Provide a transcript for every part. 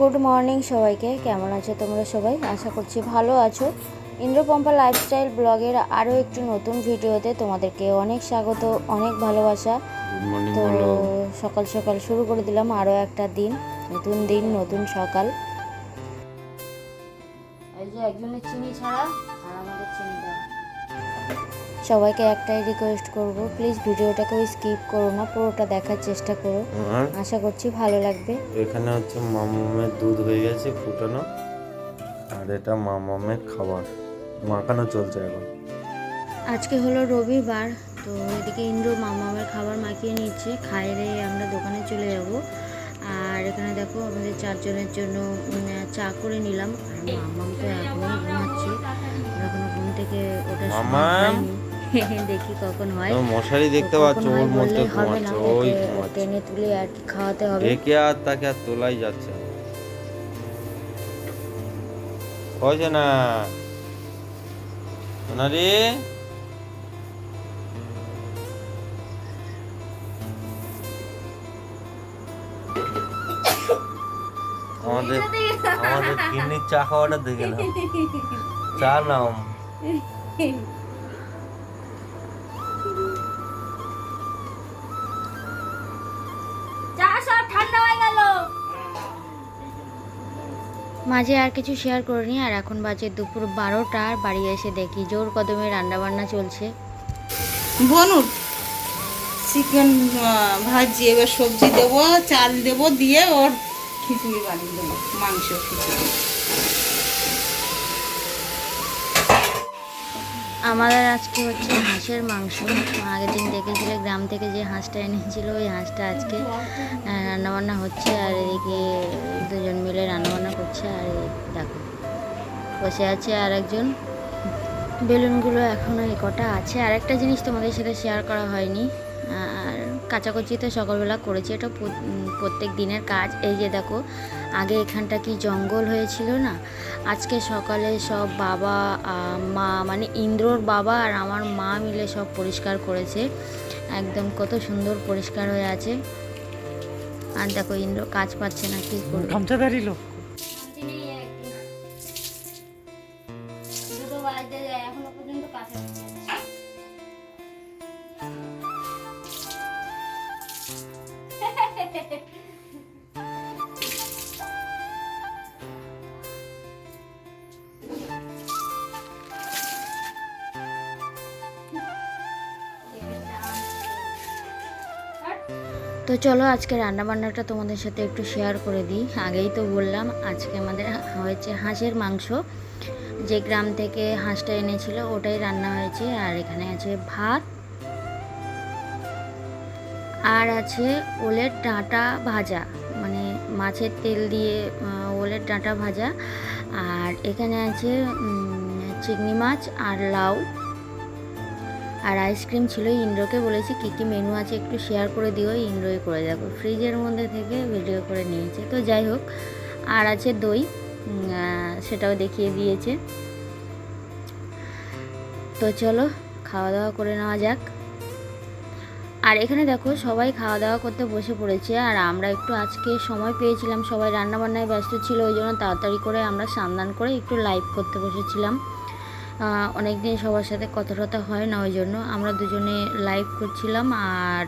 Good morning সবাইকে। কেমন আছো তোমরা সবাই? আশা করছি ভালো আছো। ইন্দ্রপম্পা লাইফস্টাইল ব্লগের আরও একটু নতুন ভিডিওতে তোমাদেরকে অনেক স্বাগত অনেক ভালোবাসা। তো সকাল সকাল শুরু করে দিলাম আরও একটা দিন নতুন দিন নতুন সকাল। এই যে একজনের চিনি ছাড়া আর আমাদের চিনি দেওয়া সবাইকে একটাই রিকোয়েস্ট করব প্লিজ ভিডিওটাকে স্কিপ করো না পুরোটা দেখার চেষ্টা করো। আর আশা করছি ভালো লাগবে। এখানে হচ্ছে মামামের দুধ হয়ে গেছে ফুটানো আর এটা মামামের খাবার। মাখানো চলছে এখন। আজকে হলো রবিবার তো এদিকে ইন্দ্র মামামের খাবার মাখিয়ে নিচ্ছে। খাইয়ে আমরা দোকানে চলে যাব। আর এখানে দেখো আমাদের চারজনের জন্য চা করে নিলাম। আর মামাম তো এখনই ঘুমাচ্ছে। ঘুম থেকে ওটা দেখি কখন হয়। মশারি দেখতে পাচ্ছ ওর মধ্যে ঘুমাচ্ছে ওই ঘুমাচ্ছে। টেনে তুলে আর খাওয়াতে হবে। একে আর তাকে আর তোলাই যাচ্ছে হয়েছে না? সোনা রে আমাদের আমাদের কিডনির চা খাওয়াটা দেখে নাও। চা নাও। মাঝে আর কিছু শেয়ার করিনি আর এখন বাজে দুপুর বারোটা আর বাড়ি এসে দেখি জোর কদমে রান্নাবান্না চলছে। বনুন চিকেন ভাজি এবার সবজি দেবো চাল দেবো দিয়ে ওর খিচুড়ি বানিয়ে দেবো মাংস খিচুড়ি। আমাদের আজকে হচ্ছে হাঁসের মাংস। আগের দিন দেখেছিলে, গ্রাম থেকে যে হাঁসটা এনেছিল, ওই হাঁসটা আজকে রান্নাবান্না হচ্ছে আর এদিকে দুজন মিলে রান্নাবান্না করছে আর দেখো, বসে আছে আর একজন বেলুনগুলো এখনও এই কটা আছে। আর একটা জিনিস তোমাদের সাথে শেয়ার করা হয়নি। আর কাচাকুচি তো সকালবেলা করেছি, এটা প্রত্যেক দিনের কাজ। এই যে দেখো আগে এখানটা কি জঙ্গল হয়েছিল না? আজকে সকালে সব বাবা মা মানে ইন্দ্রর বাবা আর আমার মা মিলে সব পরিষ্কার করেছে। একদম কত সুন্দর পরিষ্কার হয়ে আছে। আর দেখো ইন্দ্র কাজ পাচ্ছে না কি করবে? গামছা তো চলো আজকে রান্নাবান্নাটা তোমাদের সাথে একটু শেয়ার করে দিই। আগেই তো বললাম, আজকে আমাদের হয়েছে হাঁসের মাংস। যে গ্রাম থেকে হাঁসটা এনেছিল, ওটাই রান্না হয়েছে। আর এখানে আছে ভাত। আর আছে ওলের ডাঁটা ভাজা। মানে মাছের তেল দিয়ে ওলের ডাঁটা ভাজা। আর এখানে আছে চিংড়ি মাছ আর লাউ। আর আইসক্রিম ছিল ইন্দ্রকে, বলেছি কী কী মেনু আছে একটু শেয়ার করে দিও, ইন্দ্রই করে দেখো। ফ্রিজের মধ্যে থেকে ভিডিও করে নিয়েছে। তো যাই হোক, আর আছে দই সেটাও দেখিয়ে দিয়েছে। তো চলো খাওয়া দাওয়া করে নেওয়া যাক। আর এখানে দেখো, সবাই খাওয়া দাওয়া করতে বসে পড়েছে, আর আমরা একটু আজকে সময় পেয়েছিলাম। সবাই রান্নাবান্নায় ব্যস্ত ছিল, ওই জন্য তাড়াতাড়ি করে আমরা স্নান করে একটু লাইভ করতে বসেছিলাম। অনেক দিন সবার সাথে কথা টথা হয় না ওই জন্য। আমরা দুজনে লাইভ করছিলাম আর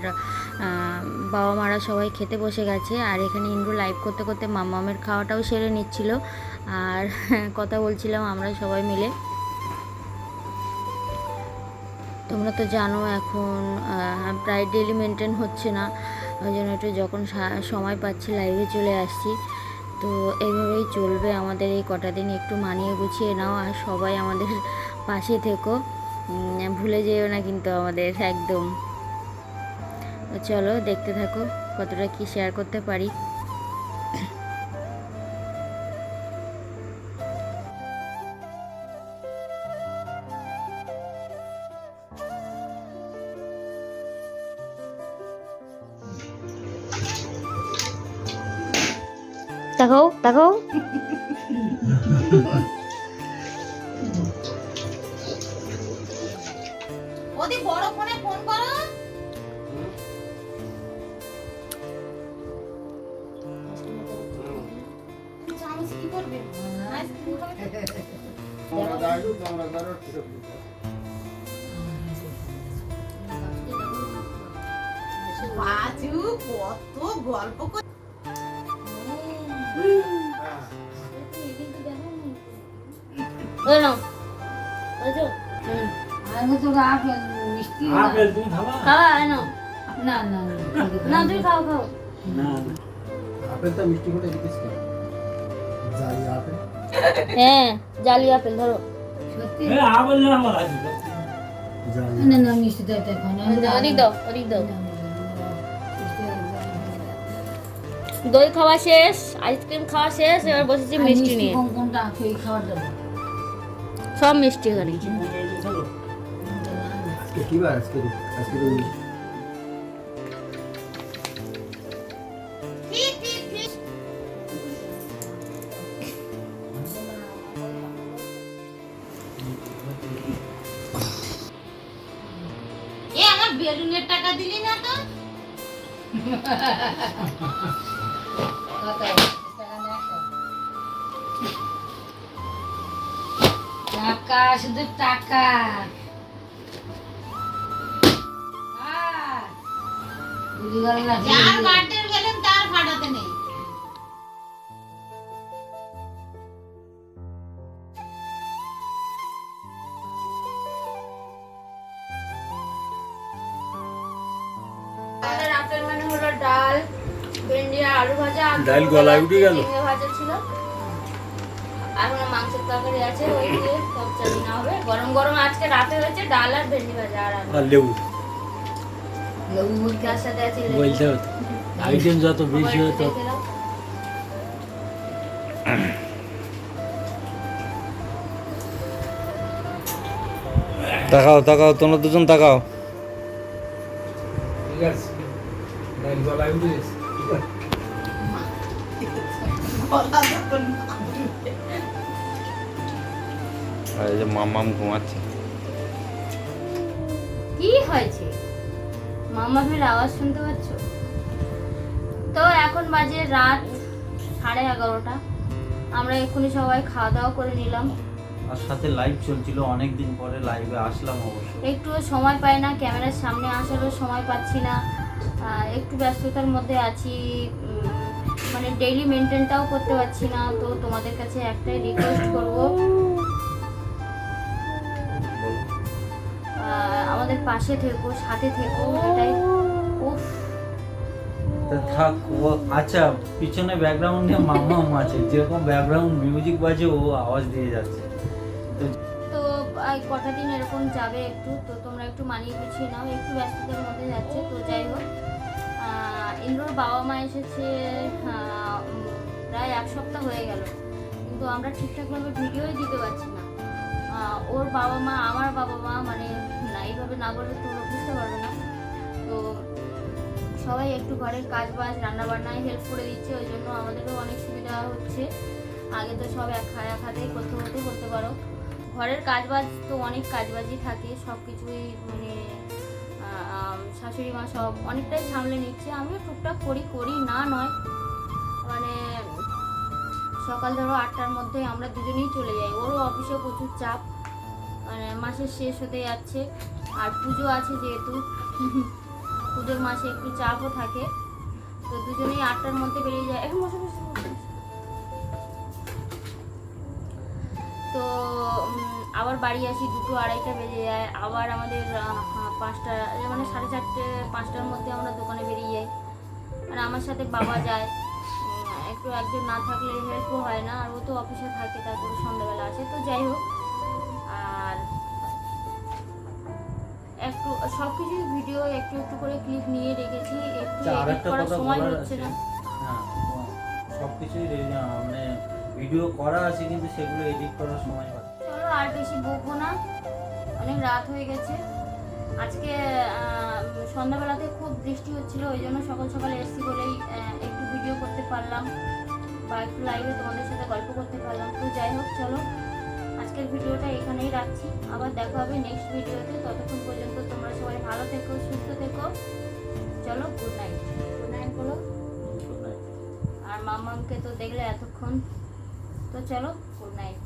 বাবা মারা সবাই খেতে বসে গেছে। আর এখানে ইন্দ্র লাইভ করতে করতে মামামের খাওয়াটাও সেরে নিচ্ছিল। আর কথা বলছিলাম আমরা সবাই মিলে। তোমরা তো জানো এখন প্রায় ডেলি মেনটেন হচ্ছে না। ওই জন্য একটু যখন সময় পাচ্ছি লাইভে চলে আসছি। তো এইভাবেই চলবে আমাদের এই কটা দিন। একটু মানিয়ে গুছিয়ে নাও আর সবাই আমাদের পাশে থেকো। ভুলে যেও না কিন্তু আমাদের, একদম। চলো, দেখতে থাকো কতটা কি শেয়ার করতে পারি। দেখো দেখো ওদি বড় ফোনে ফোন করো। করবে? আইসক্রিম খাবে বাজু কত গল্প কর ওই। আমি তো আপেল মিষ্টি আপেল তুমি খাবা? খাওয়া এই না? না না তুমি খাও খাও। না আপেলটা মিষ্টি করে জিজ্ঞেস কর জালি আপেল। হ্যাঁ জালি আপেল ধরো। সত্যি? এ আপেল না আমার আছে। না না মিষ্টি তো এটা না ওদিক দাও ওদিক দাও। দই খাওয়া শেষ আইসক্রিম খাওয়া শেষ এবার বসেছি মিষ্টি নিয়ে। কোনটা? সব মিষ্টি এখানে। আজকে কি বার আজকে আজকে তো ঠিক ঠিক ঠিক এ আমার বেলুনের টাকা দিলি না তো টাকা শুধু টাকা যার বার্থডে বেলুন তার ফাটাতে নেই আমাদের রাতের মেনু হলো ডাল ভেন্ডি আর আলু ভাজা আর ডাল গলায় উঠে গেল। ভাজা ছিল এখন মাংসের তরকারি আছে ওই দিয়ে সব চালিয়ে নেওয়া হবে। গরম গরম আজকে রাতে হয়েছে ডাল আর ভেন্ডি ভাজা আর আর লেবু। বলতে হতো আইটেম যত বেশি হতো তাকাও তাকাও তোমরা দুজন তাকাও। মামাম ঘুমাচ্ছে কি হয়েছে? মামামের আওয়াজ শুনতে পাচ্ছ? তো এখন বাজে রাত সাড়ে এগারোটা। আমরা এক্ষুনি সবাই খাওয়া দাওয়া করে নিলাম। আর সাথে লাইভ চলছিল অনেক দিন পরে লাইভে আসলাম অবশ্য। একটু সময় পাই না ক্যামেরার সামনে আসারও সময় পাচ্ছি না। একটু ব্যস্ততার মধ্যে আছি মানে ডেইলি মেনটেনটাও করতে পারছি না। তো তোমাদের কাছে একটাই রিকোয়েস্ট করব আমাদের পাশে থেকো সাথে থেকো এটাই। উফ। থাক ও আচ্ছা পিছনে ব্যাকগ্রাউন্ডে মামাম আছে যেরকম ব্যাকগ্রাউন্ড মিউজিক বাজে ও আওয়াজ দিয়ে যাচ্ছে। তো কটা দিন এরকম যাবে একটু? তো তোমরা একটু মানিয়ে গুছিয়ে নাও একটু ব্যস্ততার মধ্যে যাচ্ছে তো যাই হোক। ইন্দ্রর বাবা মা এসেছে প্রায় এক সপ্তাহ হয়ে গেল কিন্তু আমরা ঠিকঠাকভাবে ভিডিওই দিতে পারছি না। ওর বাবা মা আমার বাবা মা মানে এইভাবে না বললে তোমরা বুঝতে পারবে না। তো সবাই একটু ঘরের কাজ বাজ রান্না বান্নায় হেল্প করে দিচ্ছে, ওই জন্য আমাদেরও অনেক সুবিধা হচ্ছে। আগে তো সব এক এক হাতেই করতে হতে বলতে পারো। ঘরের কাজ বাজ তো অনেক কাজ বাজই থাকে, সব কিছুই মানে শাশুড়ি মা সব অনেকটাই সামলে নিচ্ছে। আমিও টুকটাক করি করি না নয়। মানে সকাল ধরো আটটার মধ্যে আমরা দুজনেই চলে যাই। ওরও অফিসে প্রচুর চাপ। মাসের শেষ হতে যাচ্ছে। আর পুজো আছে যেহেতু। পুজোর মাসে একটু চাপও থাকে। তো দুজনেই আটটার মধ্যে বেরিয়ে যায়। এখন বসে বসে। তো আবার বাড়ি আসি, দুটো আড়াইটা বেজে যায়। আবার আমাদের পাঁচটা মানে সাড়ে চারটে, পাঁচটার মধ্যে আমরা দোকানে বেরিয়ে যাই। আর আমার সাথে বাবা যায়। একটু একজন না থাকলে হেল্পও হয় না। আর ও তো অফিসে থাকে, তারপরে সন্ধ্যাবেলা আসে। তো যাই হোক একটু সব কিছুই ভিডিও একটু একটু করে ক্লিপ নিয়ে রেখেছি একটু আচ্ছা, এডিট করার সময় হচ্ছে না। হ্যাঁ সব কিছুই মানে ভিডিও করা আছে কিন্তু সেগুলো এডিট করার সময় পাচ্ছি চলো আর বেশি বকবো না। অনেক রাত হয়ে গেছে। আজকে সন্ধ্যাবেলাতে খুব বৃষ্টি হচ্ছিল ওই জন্য সকাল সকাল এসছি বলেই একটু ভিডিও করতে পারলাম বা একটু লাইভে তোমাদের সাথে গল্প করতে পারলাম। তো যাই হোক চলো। আজকের ভিডিওটা এখানেই রাখছি। আবার দেখা হবে নেক্সট ভিডিওতে। ততক্ষণ পর্যন্ত তোমরা সবাই ভালো থেকো সুস্থ থেকো। চলো গুড নাইট গুড নাইট বলো. আর মামামকে তো দেখলে এতক্ষণ। তো চলো গুড নাইট